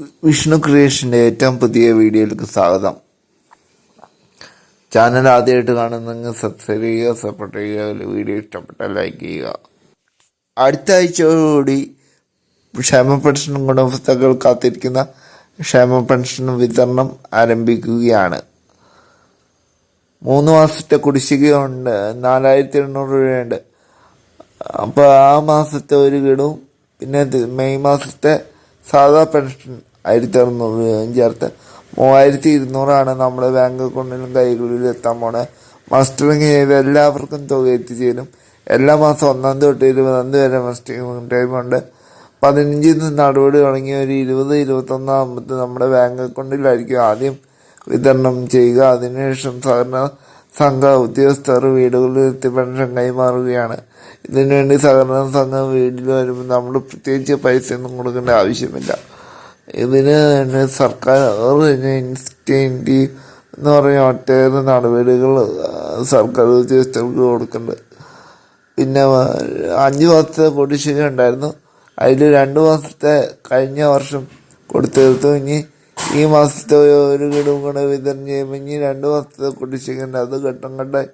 വിഷ്ണു ക്രിയേഷന്റെ ഏറ്റവും പുതിയ വീഡിയോയിലേക്ക് സ്വാഗതം. ചാനൽ ആദ്യമായിട്ട് കാണുന്നെങ്കിൽ സബ്സ്ക്രൈബ് ചെയ്യുക സപ്പോർട്ട് ചെയ്യുക വീഡിയോ ഇഷ്ടപ്പെട്ടാൽ ലൈക്ക് ചെയ്യുക. അടുത്ത ആഴ്ചയോടുകൂടി ക്ഷേമ പെൻഷൻ ഗുണഭോക്താക്കൾ കാത്തിരിക്കുന്ന ക്ഷേമ പെൻഷൻ വിതരണം ആരംഭിക്കുകയാണ്. മൂന്ന് മാസത്തെ കുടിശ്ശികയുണ്ട് നാലായിരത്തി എണ്ണൂറ് രൂപയുണ്ട്. അപ്പോൾ ആ മാസത്തെ ഒരു ഗഡുവും പിന്നെ മെയ് മാസത്തെ സാധാ പെൻഷൻ ആയിരത്തി അറുന്നൂറ് രൂപയും ചേർത്ത് മൂവായിരത്തി ഇരുന്നൂറാണ് നമ്മുടെ ബാങ്ക് അക്കൗണ്ടിലും കൈകളിലും എത്താൻ പോണേ. മസ്റ്ററിങ് ചെയ്ത് എല്ലാവർക്കും തുക എത്തിച്ചേരും എല്ലാ മാസം ഒന്നാം തൊട്ട് ഇരുപതാം തീയതി വരെ മസ്റ്ററിങ് ടൈമുണ്ട് പതിനഞ്ചിൽ നിന്ന് നടപടി തുടങ്ങി ഒരു ഇരുപത് ഇരുപത്തൊന്നാകുമ്പോൾ നമ്മുടെ ബാങ്ക് അക്കൗണ്ടിലായിരിക്കും ആദ്യം വിതരണം ചെയ്യുക. അതിനുശേഷം സഹകരണ സംഘ ഉദ്യോഗസ്ഥർ വീടുകളിൽ എത്തി പെൻഷൻ കൈമാറുകയാണ്. ഇതിനുവേണ്ടി സഹകരണ സംഘം വീട്ടിൽ വരുമ്പോൾ നമ്മൾ പ്രത്യേകിച്ച് പൈസ ഒന്നും കൊടുക്കേണ്ട ആവശ്യമില്ല. ഇതിന് തന്നെ സർക്കാർ ഇൻസ്റ്റന്റീവ് എന്ന് പറയുന്ന ഒട്ടേറെ നടപടികൾ സർക്കാർ ഉദ്യോഗസ്ഥർക്ക് കൊടുക്കുന്നുണ്ട് പിന്നെ അഞ്ച് മാസത്തെ കുടിശ്ശിക ഉണ്ടായിരുന്നു. അതിൽ രണ്ട് മാസത്തെ കഴിഞ്ഞ വർഷം കൊടുത്തെടുത്തു. ഇനി ഈ മാസത്തെ ഒരു ഗഡുവും കൂടെ വിതരണം ചെയ്യുമ്പോൾ ഇനി രണ്ട് മാസത്തെ കുടിശ്ശികയുണ്ട് അത് ഘട്ടം ഘട്ടമായി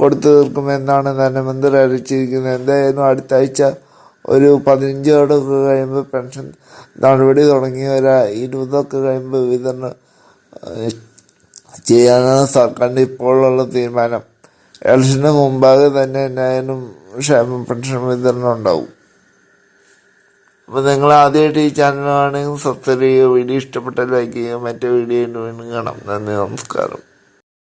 കൊടുത്തു തീർക്കുമെന്നാണ് ധനമന്ത്രി അറിയിച്ചിരിക്കുന്നത്. എന്തായാലും അടുത്ത ആഴ്ച ഒരു പതിനഞ്ചോടൊക്കെ കഴിയുമ്പോൾ പെൻഷൻ നടപടി തുടങ്ങി ഒരു ഇരുപതൊക്കെ കഴിയുമ്പോൾ വിതരണം ചെയ്യാനാണ് സർക്കാരിന്റെ ഇപ്പോഴുള്ള തീരുമാനം. ഇലക്ഷന് മുമ്പാകെ തന്നെ എന്നായാലും ക്ഷേമ പെൻഷൻ വിതരണം ഉണ്ടാവും. അപ്പോൾ നിങ്ങൾ ആദ്യമായിട്ട് ഈ ചാനൽ ആണെങ്കിൽ സബ്സ്ക്രൈബ് ചെയ്യുക വീഡിയോ ഇഷ്ടപ്പെട്ടാൽ ലൈക്ക് ചെയ്യുക മറ്റേ വീഡിയോ കാണാം. നന്ദി നമസ്കാരം.